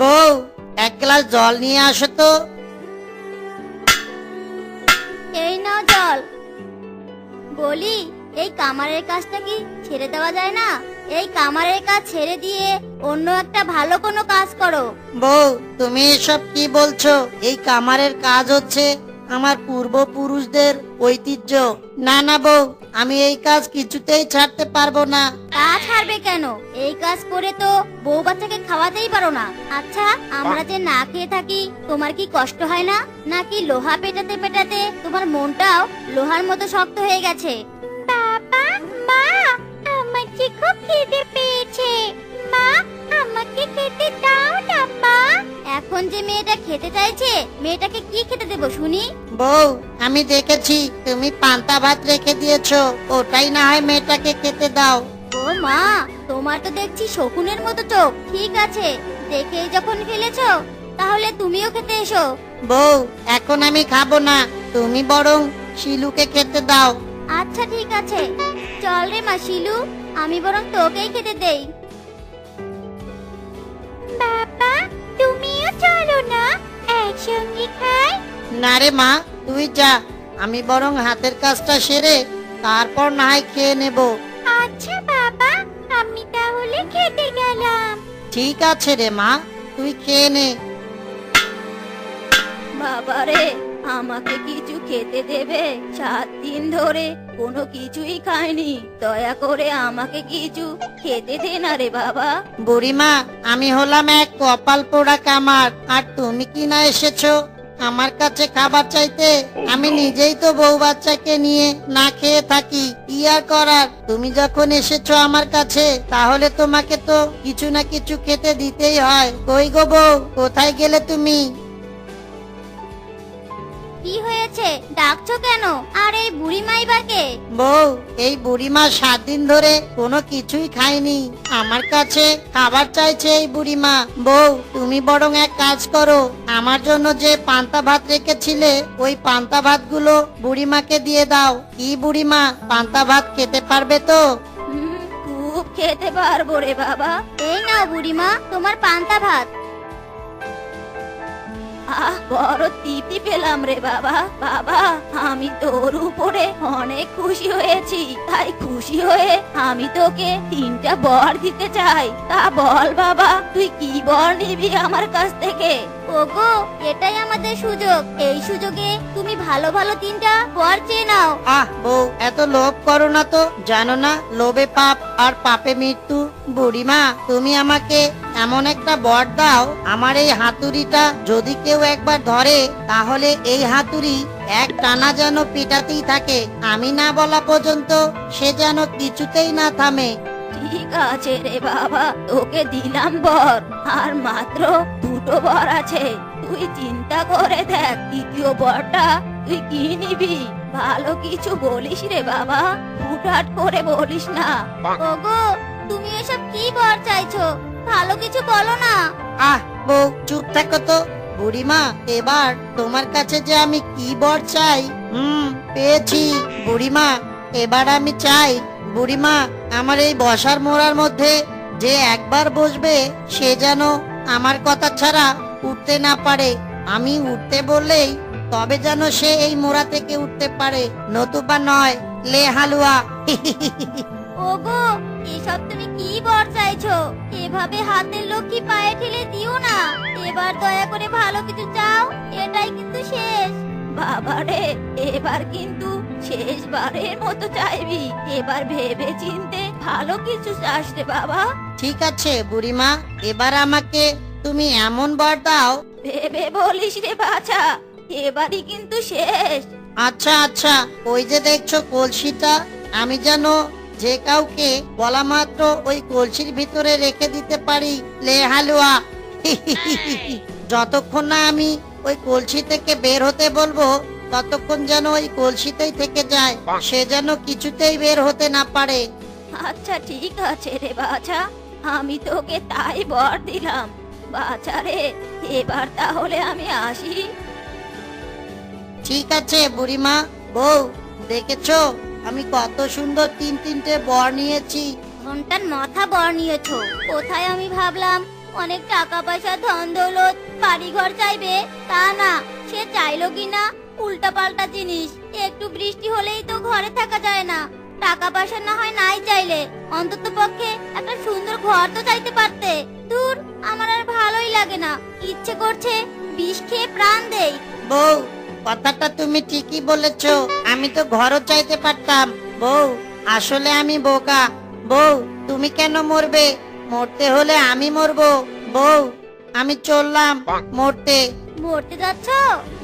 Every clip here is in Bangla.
বউ এক গ্লাস জল নিয়ে আসো তো। এই নাও জল। বলি এই কামারের কাজটা কি ছেড়ে দেওয়া যায় না? এই কামারের কাজ ছেড়ে দিয়ে অন্য একটা ভালো কোনো কাজ করো। বউ তুমি এসব কি বলছো? এই কামারের কাজ হচ্ছে আমার পূর্বপুরুষদের ঐতিহ্য। না না বউ আমি এই কাজ কিছুতেই ছাড়তে পারব না। তা ছাড়বে কেন? এই কাজ করে তো বউ বাচ্চাকে খাওয়াতেই পারো না। আচ্ছা আমরা যে না খেয়ে থাকি তোমার কি কষ্ট হয় না? নাকি লোহা পেটাতে পেটাতে তোমার মনটাও লোহার মতো শক্ত হয়ে গেছে? বাবা মা আমার যে খুব খিদে পেয়েছে। মা আমাকে খেতে দাও। এখন যে মেয়েটা খেতে চাইছে মেয়েটাকে কি খেতে দেবো শুনি? বউ আমি দেখেছি তুমি পান্তা ভাত রেখে দিয়েছ ওটাই না হয় মেয়েটাকে খেতে দাও। ও মা তোমার তো দেখছি শকুনের মতো চোখ ঠিক আছে দেখেই যখন ফেলেছো তাহলে তুমিও খেতে এসো। বউ এখন আমি খাব না তুমি বরং শিলুকে খেতে দাও। আচ্ছা ঠিক আছে চল রে মা শিলু আমি বরং তোকেই খেতে দেই। না রে মা তুই যা। আমি বরং হাতের কাজটা সেরে তারপর না হয় খেয়ে নেব। আচ্ছা বাবা আমি তাহলে খেতে গেলাম। ঠিক আছে রে মা তুই খেয়ে নে। বাবা রে আমাকে কিছু খেতে দেবে? সাত দিন ধরে কোনো কিছুই খাইনি। দয়া করে আমাকে কিছু খেতে দে না রে বাবা। বুড়িমা আমি হলাম এক কপাল পোড়া কামার। আর তুমি কি না এসেছ? আমার কাছে খাবার চাইতে আমি নিজেই তো বউ বাচ্চাকে নিয়ে না খেয়ে থাকি। কি আর করার? তুমি যখন এসেছ আমার কাছে তাহলে তোমাকে তো কিছু না কিছু খেতে দিতেই হয়। কই গো বউ? কোথায় গেলে তুমি? কি হয়েছে? ডাকছো কেন? আর এই বুড়ি মাইবাকে? বউ এই বুড়িমা সাত দিন ধরে কোনো কিছুই খায়নি। আমার কাছে খাবার চাইছে এই বুড়িমা বউ তুমি বরং এক কাজ করো। আমার জন্য যে পান্তা ভাত রেখেছিলে ওই পান্তা ভাতগুলো বুড়িমাকে দিয়ে দাও। কি বুড়িমা পান্তা ভাত খেতে পারবে তো? খুব খেতে পারব রে বাবা। এই নাও বুড়িমা তোমার পান্তা ভাত। আহ, বড় তৃপ্তি পেলাম রে বাবা বাবা, আমি তোর উপরে অনেক খুশি হয়েছি। তাই খুশি হয়ে আমি তোকে তিনটা বর দিতে চাই। তা বল বাবা, তুই কি বর নিবি আমার কাছ থেকে? ওগো এটাই আমাদের সুযোগ। এই সুযোগে তুমি ভালো ভালো তিনটা বর চেয়ে নাও। আহ বউ এত লোভ করো না তো। জানো না লোভে পাপ আর পাপে মৃত্যু। বুড়িমা তুমি আমাকে এমন একটা বর দাও। আমার এই হাতুড়িটা যদি কেউ একবার ধরে তাহলে এই হাতুড়ি এক টানা যেন পিটাতেই থাকে। আমি না বলা পর্যন্ত সে যেন কিছুতেই না থামে। ঠিক আছে রে বাবা তোকে দিলাম বর। আর মাত্র দুটো বর আছে। তুই চিন্তা করে দেখ দ্বিতীয় বরটা তুই কি নিবি? ভালো কিছু বলিস রে বাবা। হুটহাট করে বলিস না। ওগো তুমি এসব কি বর চাইছো? ভালো কিছু বলো না। আহ বউ চুপ থাকো তো। বুড়িমা এবার তোমার কাছে যে আমি কি বর চাই? হুম পেয়েছি। বুড়িমা এবার আমি চাই। বুড়িমা আমার এই বসার মোড়ার মধ্যে যে একবার বসবে সে যেন আমার কথা ছাড়া উঠতে না পারে। আমি উঠতে বললেই তবে যেন সে এই মোড়া থেকে উঠতে পারে। নতুবা নয় লে হালুয়া। ওগো এসব তুমি কি বর চাইছো? এভাবে হাতের লক্ষ্মী পায়ে ঠেলে দিও না। এবার দয়া করে ভালো কিছু চাও এটাই কিন্তু শেষ। বাবারে এবার কিন্তু শেষবারের মতো চাইবি। এবার ভেবে চিনতে ভালো কিছু চাস রে বাবা। ঠিক আছে বুড়িমা এবার আমাকে তুমি এমন বর দাও। ভেবে বলিস রে বাছা এবারই কিন্তু শেষ। আচ্ছা আচ্ছা ওই যে দেখছ কলসিটা আমি যেন যে কাউকে বলা মাত্র ওই কলসির ভিতরে রেখে দিতে পারি লে হালুয়া। যতক্ষণ না আমি ওই কলসি থেকে বের হতে বলব ততক্ষণ যেন ওই কলসিতেই থেকে যায় সে যেন কিছুতেই বের হতে না পারে। আচ্ছা ঠিক আছে রে বাছা আমি তোকে তাই বর দিলাম। বাছা রে এবার তাহলে আমি আসি। ঠিক আছে বুড়িমা বউ দেখেছ? আমি কত সুন্দর তিন তিনটে বর নিয়েছি। ঘণ্টার মাথা বর নিয়েছো। কোথায় আমি ভাবলাম অনেক টাকা পয়সা ধন দৌলত বাড়ি ঘর চাইবে? তা না সে চাইলো কিনা? উল্টা পাল্টা জিনিস একটু বৃষ্টি হলেই তো ঘরে থাকা যায় না। টাকা পয়সা না হয় নাই চাইলে অন্তত পক্ষে একটা সুন্দর ঘর তো চাইতে পারতে। দূর আমার আর লাগে না। ইচ্ছে করছে বিষ খেয়ে প্রাণ দেই। বউ কথাটা তুমি ঠিকই বলেছ। আমি তো ঘরও চাইতে পারতাম। বউ আসলে আমি বোকা। বউ তুমি কেন মরবে? মরতে হলে আমি মরবো। বউ আমি চললাম। মরতে। মরতে যাচ্ছ?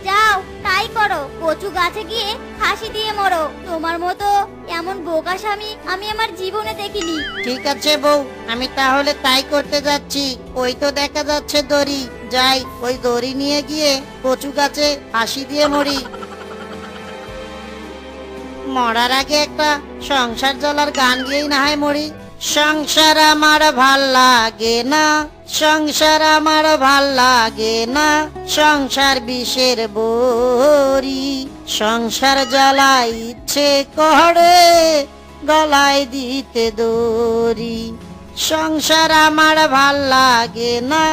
যাও, তাই করো। কচু গাছে গিয়ে ফাঁসি দিয়ে মরো। তোমার মতো এমন বোকা স্বামী আমি আমার জীবনে দেখিনি। ঠিক আছে বউ, আমি তাহলে তাই করতে যাচ্ছি। ওই তো দেখা যাচ্ছে দড়ি। যাই, ওই দড়ি নিয়ে গিয়ে কচু গাছে ফাঁসি দিয়ে মরি। মরার আগে একটা সংসার জ্বলার গান গিয়েই না হয় মরি। সংসার আমার ভালো লাগে না, সংসার আমার ভালো লাগে না, সংসার বিষের বরি। সংসার জ্বালাই ইচ্ছে করে, গলায় দিতে দড়ি সংসার আমার ভালো লাগে না,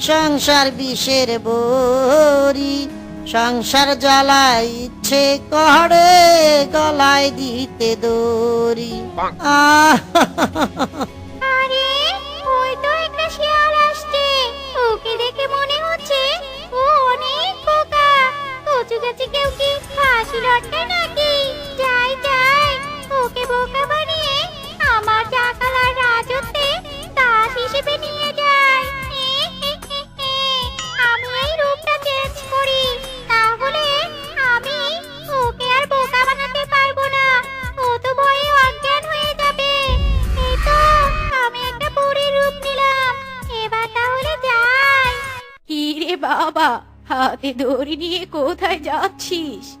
সংসার বিষের বরি। সংসার জ্বালায় ইচ্ছে করে গলায় দিতে দড়ি। আহ দড়ি নিয়ে কোথায় যাচ্ছিস?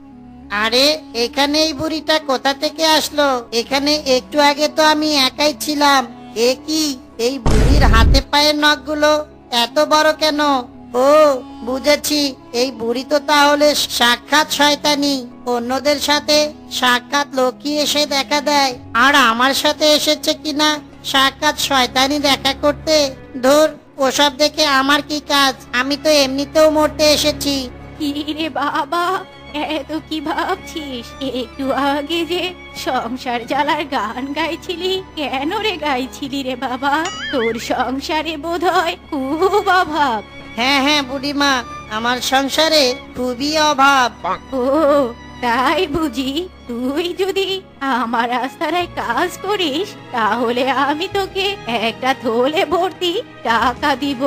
আরে এখানে এই বুড়িটা কোথা থেকে আসলো? এখানে একটু আগে তো আমি একাই ছিলাম। এ কি? এই বুড়ির হাতে পায়ের নখগুলো এত বড় কেন? ও, বুঝেছি। এই বুড়ি তো তাহলে সাক্ষাৎ শয়তানি। অন্যদের সাথে সাক্ষাৎ লক্ষ্মী এসে দেখা দেয়। আর আমার সাথে এসেছে কিনা সাক্ষাৎ শয়তানি দেখা করতে? ধর ওসব দেখে আমার কি কাজ? আমি তো এমনিতেও মরতে এসেছি। কি রে বাবা এত কি ভাবছিস? একটু আগে যে সংসার জ্বালার গান গাইছিলি কেন রে গাইছিলি রে বাবা? তোর সংসারে বোধ হয় খুব অভাব। হ্যাঁ হ্যাঁ বুড়িমা আমার সংসারে খুবই অভাব। ও তাই বুঝি তুই যদি আমার রাস্তায় কাজ করিস তাহলে আমি তোকে একটা থলে ভর্তি টাকা দিব।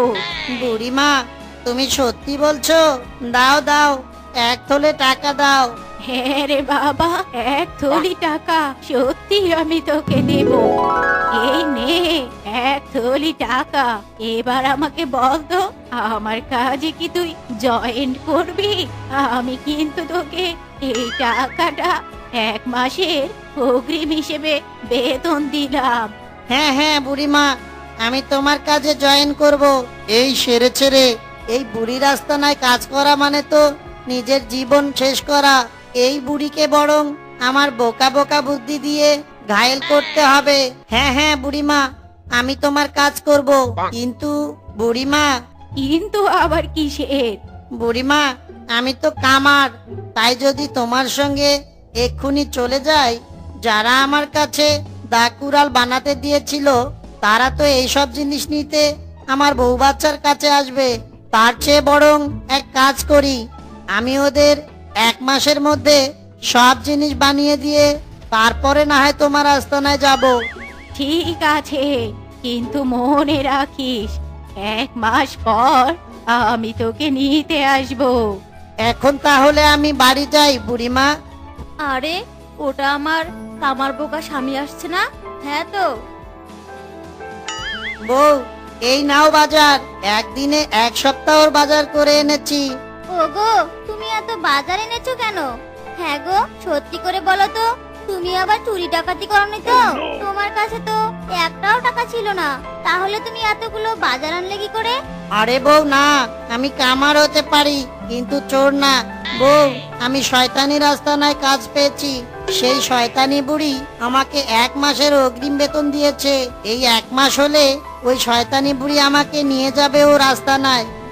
বুড়িমা তুমি সত্যি বলছো? দাও দাও এক থলে টাকা দাও। হ্যাঁ রে বাবা এক থলি টাকা সত্যি আমি তোকে দেব। এই নে এক থলি টাকা। এবার আমাকে বল তো আমার কাজে কি তুই জয়েন্ট করবি? আমি কিন্তু তোকে এই টাকাটা এক মাসের অগ্রিম হিসেবে বেতন দিলাম। হ্যাঁ হ্যাঁ বুড়িমা আমি তোমার কাজে জয়েন করব। এই সেরে ছেড়ে এই বুড়ি রাস্তানায় কাজ করা মানে তো নিজের জীবন শেষ করা। এই বুড়িকে বরং আমার বোকা বোকা বুদ্ধি দিয়ে ঘায়েল করতে হবে। হ্যাঁ হ্যাঁ বুড়িমা আমি তোমার কাজ করব। কিন্তু বুড়িমা। কিন্তু আবার কিসের? বুড়িমা আমি তো কামার তাই যদি তোমার সঙ্গে এক্ষুনি চলে যাই। যারা আমার কাছে দাকুরাল বানাতে দিয়েছিল তারা তো এইসব জিনিস নিতে আমার বউ বাচ্চার কাছে আসবে। তার চেয়ে বরং এক কাজ করি। আমি ওদের এক মাসের মধ্যে সব জিনিস বানিয়ে দিয়ে তারপরে না হয় তোমার আস্তানায় যাব। ঠিক আছে কিন্তু মনে রাখিস এক মাস পর আমি তোকে নিতে আসব। এখন তাহলে আমি বাড়ি যাই বুড়িমা। আরে ওটা আমার কামার বোকা স্বামী আসছে না? হ্যাঁ তো। বউ এই নাও বাজার। একদিনে এক সপ্তাহর বাজার করে এনেছি। ওগো তুমি এত বাজার এনেছো কেন? হ্যাঁ গো সত্যি করে বলো তো তুমি আবার চুরি ডাকাতি করনি তো? তোমার কাছে তো একটাও টাকা ছিল না। তাহলে তুমি এতগুলো বাজার আনলে কি করে? আরে বউ, না, আমি কামার হতে পারি, কিন্তু চোর না। বউ, আমি শয়তানি রাস্তানায় কাজ পেয়েছি। সেই শয়তানি বুড়ি আমাকে এক মাসের অগ্রিম বেতন দিয়েছে। এই এক মাস হলে ওই শয়তানি বুড়ি আমাকে নিয়ে যাবে ও তুমি এসব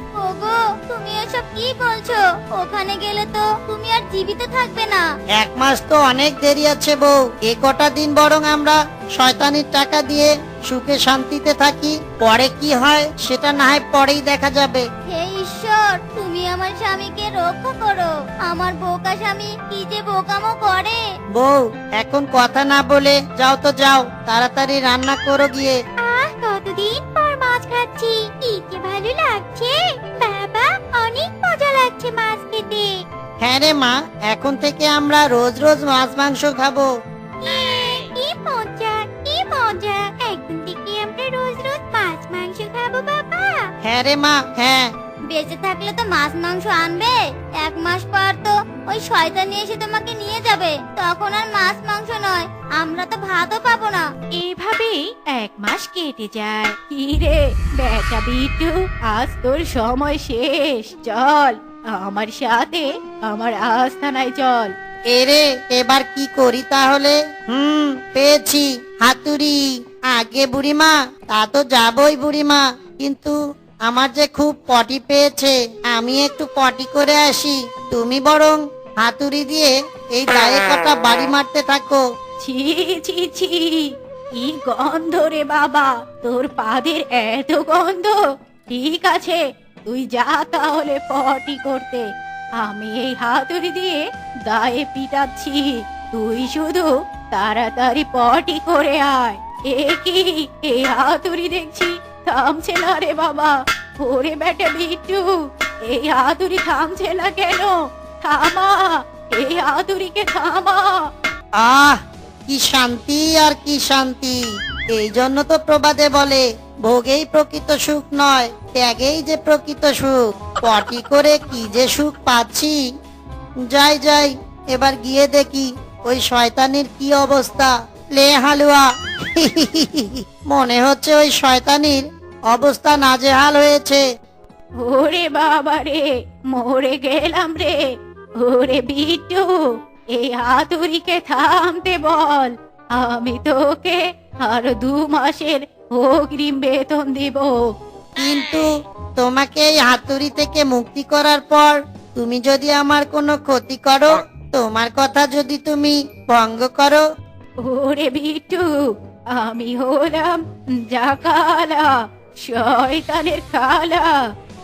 কি বলছো? ওখানে গেলে তো তুমি আর জীবিত থাকবে না। এক মাস তো অনেক দেরি আছে বউ। এ কটা দিন বরং আমরা শয়তানির টাকা দিয়ে সুখে শান্তিতে থাকি। পরে কি হয় সেটা না হয় পরেই দেখা যাবে। হে ঈশ্বর তুমি আমার স্বামীকে রক্ষা করো। আমার বোকা স্বামী কি যে বোকামো করে? বউ এখন কথা না বলে যাও তো যাও তাড়াতাড়ি রান্না করো গিয়ে। আহ কতদিন পর মাছ খাচ্ছি। কি যে ভালো লাগছে। হ্যাঁ রে মা এখন থেকে আমরা রোজ রোজ মাছ মাংস খাব। কি মজা কি মজা। একদিন থেকে আমরা রোজ রোজ মাছ মাংস খাব বাবা। হ্যাঁ রে মা হ্যাঁ। বেঁচে থাকলে তো মাছ মাংস আনবে। এক মাস পর তো ওই শয়তানি এসে তোমাকে নিয়ে যাবে। তখন আর মাছ মাংস নয় আমরা তো ভাতও পাবো না। এভাবেই এক মাস কেটে যায়। কি রে বেটা আজ তোর সময় শেষ। চল। আমার সাথে আমার আস্থানায় চল। এরে এবার কি করি তাহলে? হুম। পেয়েছি হাতুড়ি আগে বুড়িমা তা তো যাবই বুড়িমা। কিন্তু আমার যে খুব পটি পেয়েছে আমি একটু পটি করে আসি। তুমি বরং হাতুড়ি দিয়ে এই দায়ে কটা বাড়ি মারতে থাকো। ছি ছি ছি কি গন্ধ রে বাবা। তোর পাদের এত গন্ধ। ঠিক আছে তুই যা তাহলে পটি করতে। আমি এই হাতুড়ি দিয়ে দায়ে পিটাচ্ছি। তুই শুধু তাড়াতাড়ি পটি করে আয়। এ কি? এই হাতুড়ি দেখছি, থামছে না রে বাবা। ওরে বেটা বিট্টু এই হাতুড়ি থামছে না কেন? থামা এই হাতুড়িকে থামা। আহ, কি শান্তি আর কি শান্তি। এই জন্য তো প্রবাদে বলে, ভোগেই প্রকৃত সুখ নয়, ত্যাগেই যে প্রকৃত সুখ। পটি করে কি যে সুখ পাচ্ছি? যাই যাই, এবার গিয়ে দেখি ওই শয়তানির কি অবস্থা। লে হালুয়া। মনে হচ্ছে ওই শয়তানির অবস্থা নাজেহাল হয়েছে। ওরে বাবা রে, মরে গেলাম রে। ওরে বিট্টু, এই হাতুড়িকে থামতে বল। আমি তোকে আরও দু মাসের অগ্রিম বেতন দিব। কিন্তু তোমাকে এই হাতুড়ি থেকে মুক্তি করার পর তুমি যদি আমার কোনো ক্ষতি করো তোমার কথা যদি তুমি ভঙ্গ করো। ওরে বিটু আমি হলাম যা জাকালা শয়তানের খালা।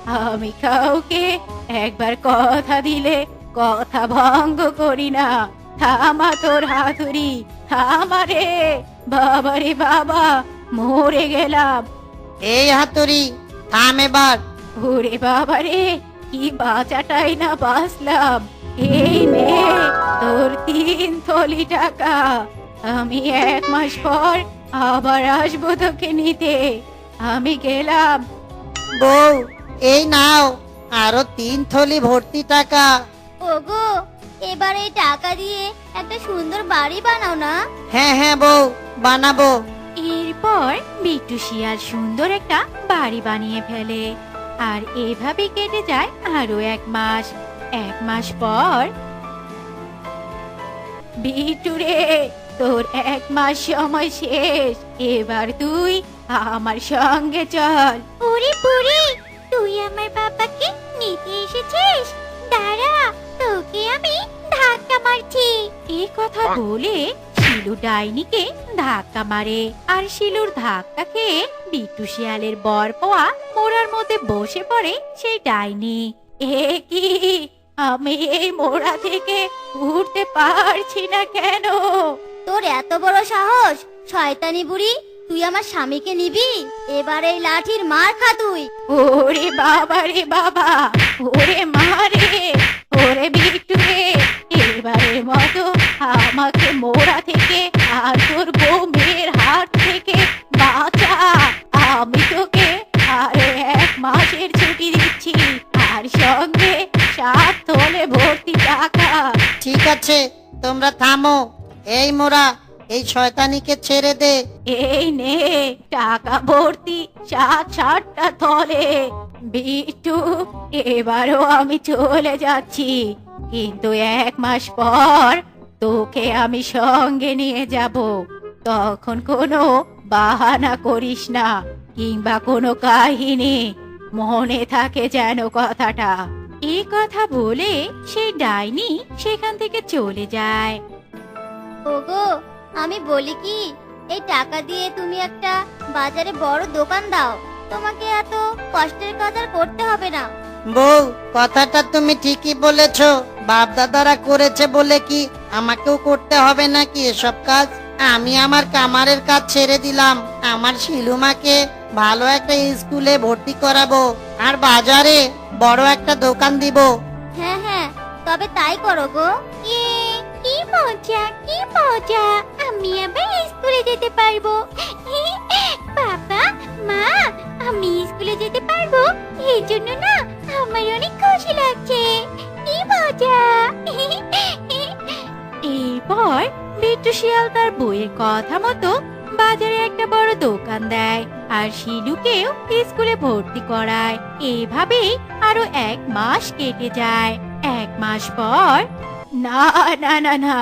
আমি কাউকে একবার কথা দিলে কথা ভঙ্গ করি না। থামা তোর হাতুড়ি থামা রে। বাবা রে বাবা মরে গেলাম। এই হাতুড়ি থাম এবার। ওরে বাবা রে কি বাঁচাটাই না বাঁচলাম। এই নে তোর তিন থলি টাকা। আমি এক মাস পর আবার আসব তোকে নিতে। আমি গেলাম। বউ এই নাও আরও তিন থলি ভর্তি টাকা। ওগো এবার এই টাকা দিয়ে একটা সুন্দর বাড়ি বানাও না। হ্যাঁ হ্যাঁ বউ বানাবো। এরপর বিট্টু শিয়াল সুন্দর একটা বাড়ি বানিয়ে ফেলে। আর এভাবে কেটে যায় আরও এক মাস। এক মাস পর বিট্টু রে তোর এক মাস সময় শেষ। এবার তুই আমার সঙ্গে চল। পুরি বুড়ি তুই আমার বাবাকে নিতে এসেছিস? দাঁড়া তোকে আমি মারছি এ কথা বলে শিলু ডাইনিকে ধাক্কা মারে আর শিলুর ধাক্কা খেয়ে বিট্টু শিয়ালের বর পাওয়া মোড়ার মধ্যে বসে পড়ে সেই ডাইনি। এ কি? আমি এই মোড়া থেকে উঠতে পারছি না কেন? তোর এত বড় সাহস শয়তানি বুড়ি তুই আমার স্বামীকে নিবি? এবার এই লাঠির মার খা তুই। ওরে বাবা রে বাবা ওরে মারে ওরে বিট্টু রে এবারের মতো আমাকে মোড়া থেকে আর তোর বউ মেয়ের হাত থেকে বাঁচা। আমি তোকে আরও এক মাসের ছুটি দিচ্ছি আর সঙ্গে সাত তোলে ভর্তি টাকা। ঠিক আছে তোমরা থামো। এই মোরা এই শয়তানিকে ছেড়ে দে। এই নে টাকা ভর্তি সাত সাতটা তলে। বিটু এবারও আমি চলে যাচ্ছি কিন্তু এক মাস পর তোকে আমি সঙ্গে নিয়ে যাব। তখন কোনো বাহানা করিস না কিংবা কোনো কাহিনী। মনে থাকে যেন কথাটা। এই কথা বলে সেই ডাইনি সেখান থেকে চলে যায়। ওগো আমি বলি কি এই টাকা দিয়ে তুমি একটা বাজারে বড় দোকান দাও। তোমাকে এত কষ্টের কাজ আর করতে হবে না। বউ কথাটা তুমি ঠিকই বলেছ। বাপ দাদারা করেছে বলে কি আমাকেও করতে হবে নাকি এসব কাজ? আমি আমার কামারের কাজ ছেড়ে দিলাম। আমার শিলুমাকে ভালো একটা স্কুলে ভর্তি করাবো আর বাজারে বড় একটা দোকান দিব। হ্যাঁ হ্যাঁ তবে তাই করো গো। কি মজা কি মজা। আমি আবার স্কুলে যেতে পারব। বাবা, মা, আমি স্কুলে যেতে পারব। এই জন্য না আমার অনেক খুশি লাগছে। কি মজা। এরপর বিট্টু শিয়াল তার বইয়ের কথা মতো বাজারে একটা বড় দোকান দেয় আর শিলুকেও স্কুলে ভর্তি করায়। এভাবেই আরও এক মাস কেটে যায়। এক মাস পর না না না না,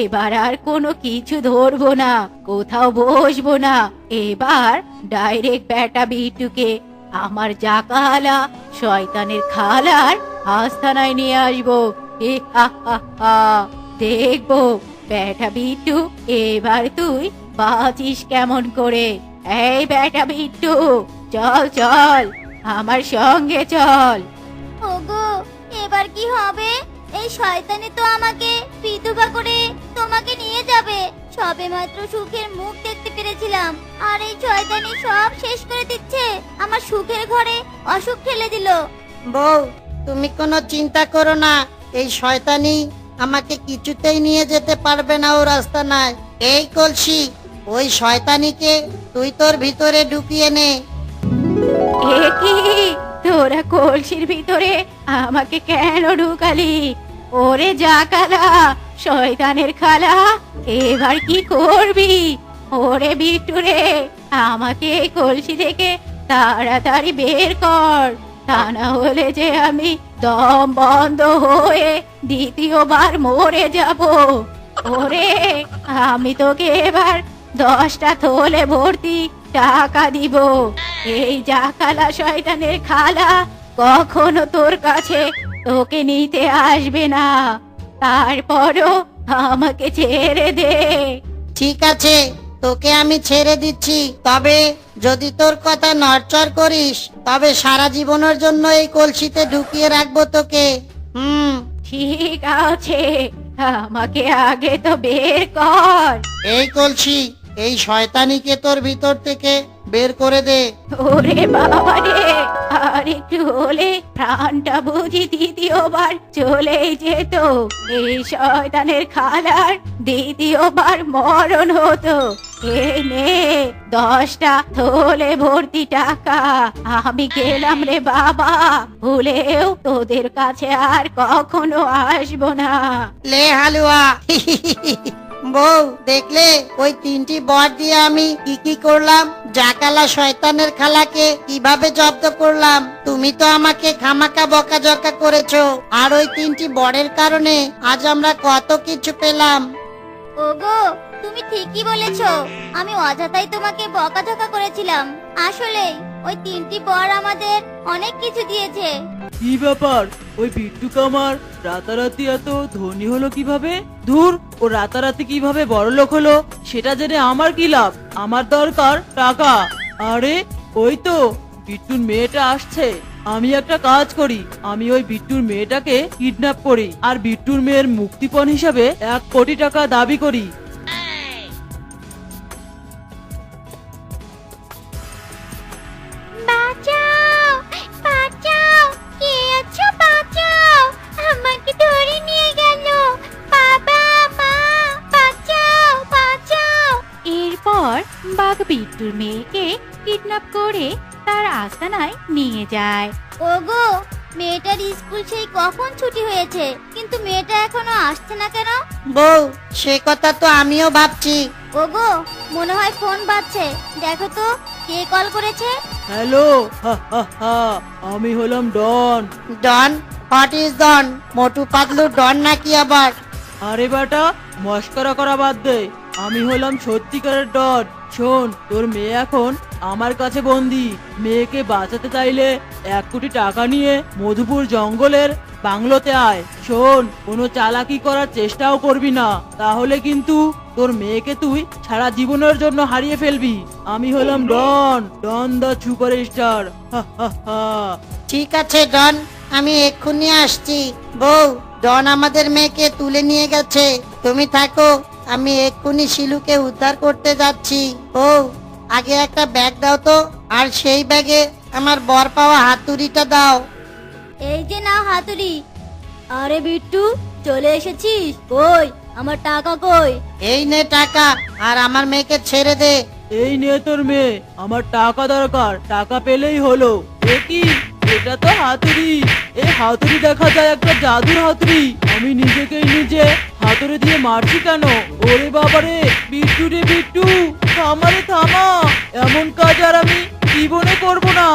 এবার আর কোনো কিছু ধরবো না, কোথাও বসবো না। এবার ডাইরেক্ট বেটা বিট্টুকে আমার জাকালা শয়তানের খালার আস্থানায় নিয়ে আসব। হা হা হা। দেখব। বেটা বিট্টু এবার তুই বাঁচিস কেমন করে। এই বেটা বিট্টু চল চল আমার সঙ্গে চল। ওগো এবার কি হবে? এই শয়তানি তো আমাকে বিধবা করে তোমাকে নিয়ে যাবে। সবে মাত্র সুখের মুখ দেখতে পেরেছিলাম। আর এই শয়তানি সব শেষ করে দিচ্ছে। আমার সুখের ঘরে অসুখ ঠেলে দিল। বউ তুমি কোনো চিন্তা করো না। এই শয়তানি আমাকে কিছুতেই নিয়ে যেতে পারবে না ও রাস্তা নাই। এই কলসি, ওই শয়তানিকে তুই তোর ভিতরে ঢুকিয়ে নে। এ কি? তোরা কলসির ভিতরে আমাকে কেন ঢুকালি? ওরে যা কালা, শয়তানের খালা, এবার কি করবি? ওরে বিট্টু রে আমাকে এই কলসি থেকে তাড়াতাড়ি বের কর। তা না হলে যে আমি দম বন্ধ হয়ে দ্বিতীয়বার মরে যাব। ওরে, আমি তোকে এবার দশটা থলে ভর্তি টাকা দিব। এই জাকালা শয়তানের খালা, কখনো তোর কাছে তোকে নিতে আসবে না। তারপরও আমাকে ছেড়ে দে। ঠিক আছে। তোকে আমি ছেড়ে দিচ্ছি। তবে যদি তোর কথা নড়চড় করিস তবে সারা জীবনের জন্য এই কলসিতে ঢুকিয়ে রাখব তোকে। হুম। ঠিক আছে। আমাকে আগে তো বের কর। এই কলসি এই শয়তানিকে তোর ভিতর থেকে বের করে দে। ওরে বাবা রে আর একটু হলে প্রাণটা বুঝি দ্বিতীয়বার চলেই যেত। এই শয়তানের খালার দ্বিতীয়বার মরণ হতো। নে দশটা থলে ভর্তি টাকা আমি গেলাম রে বাবা। ভুলেও তোদের কাছে আর কখনো আসব না। লে হালুয়া বউ, দেখলে ওই তিনটি বর দিয়ে আমি কি কি করলাম? জাকালা শয়তানের খালাকে কীভাবে জব্দ করলাম? তুমি তো আমাকে খামাকা বকা জকা করেছ। আর ওই তিনটি বরের কারণে আজ আমরা কত কিছু পেলাম। ওগো, তুমি ঠিকই বলেছ। আমি অযথাই তোমাকে বকাঝকা করেছিলাম। আসলে, ওই তিনটি বর আমাদের অনেক কিছু দিয়েছে। কি ব্যাপার? ওই বিট্টু কামার রাতারাতি এত ধনী হলো কীভাবে? ধুর, ও রাতারাতি কীভাবে বড়লোক হলো, সেটা জেনে আমার কি লাভ? আমার দরকার টাকা। আরে, ওই তো, বিট্টুর মেয়েটা আসছে। আমি একটা কাজ করি। আমি ওই বিট্টুর মেয়েটাকে কিডন্যাপ করি। আর বিট্টুর মেয়ের মুক্তিপণ হিসাবে এক কোটি টাকা দাবি করি। বউ সে কথা তো আমিও ভাবছি। ওগো মনে হয় ফোন বাজছে। দেখো তো কে কল করেছে? হ্যালো হা হা হা আমি হলাম Don. Don? What is Don? Motu Patlu Don নাকি আবার? আরে বেটা মস্করা করা বাদ দে। আমি হলাম সত্যিকারের ডট শোন তোর মেয়ে এখন আমার কাছে বন্দি। মেয়েকে বাঁচাতে চাইলে এক কোটি টাকা নিয়ে মধুপুর জঙ্গলের বাংলোতে আয়। শোন কোনো চালাকি করার চেষ্টাও করবি না। তাহলে কিন্তু তোর মেয়েকে তুই সারা জীবনের জন্য হারিয়ে ফেলবি। আমি হলাম Don. Don the super star হা হা হা। ঠিক আছে ডন। আমি এক্ষুনি আসছি। বউ ডন আমাদের মেয়েকে তুলে নিয়ে গেছে। তুমি থাকো। আমি এক্ষুনি শিলুকে উদ্ধার করতে যাচ্ছি। বউ আগে একটা ব্যাগ দাও তো। আর সেই ব্যাগে আমার বর পাওয়া হাতুড়িটা দাও। এই যে নাও হাতুড়ি। আরে বিট্টু চলে এসেছিস? কই? আমার টাকা কই? এই নে টাকা আর আমার মেয়েকে ছেড়ে দে। এই নিয়ে তোর মেয়ে আমার টাকা দরকার টাকা পেলেই হলো। এ কি? এটা তো হাতুড়ি। এই হাতুড়ি দেখা যায় একটা জাদুর হাতুড়ি। আমি নিজেকেই নিজে হাতুড়ি দিয়ে মারছি কেন? ওরে বাবারে বিট্টু রে বিট্টু থামারে থামা। এমন কাজ আর আমি জীবনে করব না।